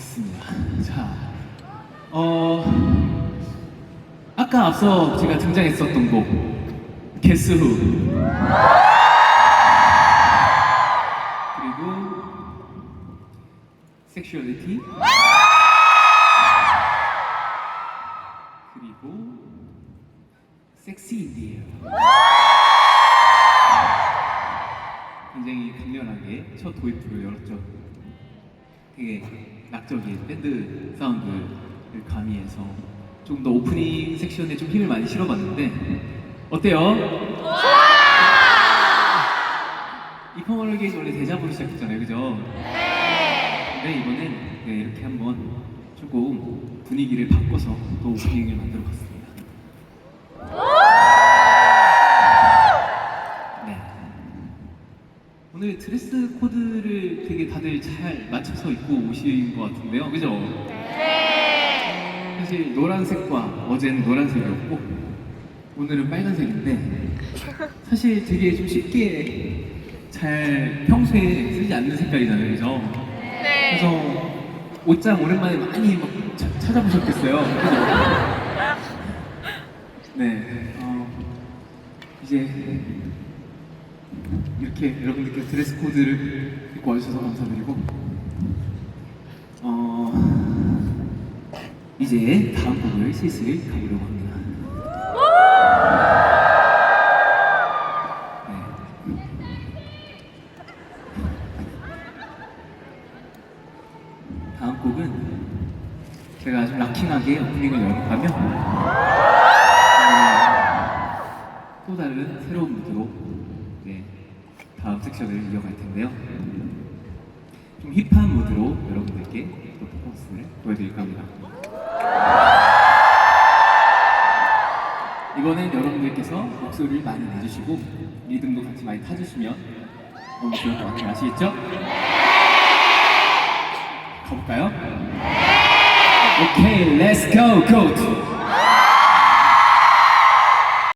좋습니다. 자, 어, 아까 앞서 제가 등장했었던 곡, Guess. 그리고, Sexuality. 그리고, Air. 굉장히 강렬하게 첫 도입부를 열었죠. 되게 낙적인 밴드 사운드를 가미해서 좀 더 오프닝 섹션에 좀 힘을 많이 실어봤는데 어때요? 이퍼멀 게이지 원래 대자보로 시작했잖아요, 그죠? 네. 근데 이번엔 네, 이렇게 한번 조금 분위기를 바꿔서 또 오프닝을 만들어 봤습니다. 네. 오늘 드레스 되게 다들 잘 맞춰서 입고 오신 것 같은데요, 그죠? 사실 노란색과 어제는 노란색이었고 오늘은 빨간색인데 사실 되게 좀 쉽게 잘 평소에 쓰지 않는 색깔이잖아요, 그죠? 그래서 옷장 오랜만에 많이 막 차- 찾아보셨겠어요. 그죠? 네, 어, 이제 이렇게 여러분들께 드레스 코드를 입고 와주셔서 감사드리고 어 이제 다음 곡을 슬슬 가보려고 합니다. 네. 다음 곡은 제가 아주 락킹하게 오프닝을 열어가면 다음 섹션을 이어갈 텐데요. 좀 힙한 무드로 여러분들께 또 퍼포먼스를 보여드릴 겁니다. 이번엔 여러분들께서 목소리를 많이 내주시고 리듬도 같이 많이 타주시면 너무 좋을 것 같아요. 아시겠죠? 가볼까요? 오케이, go!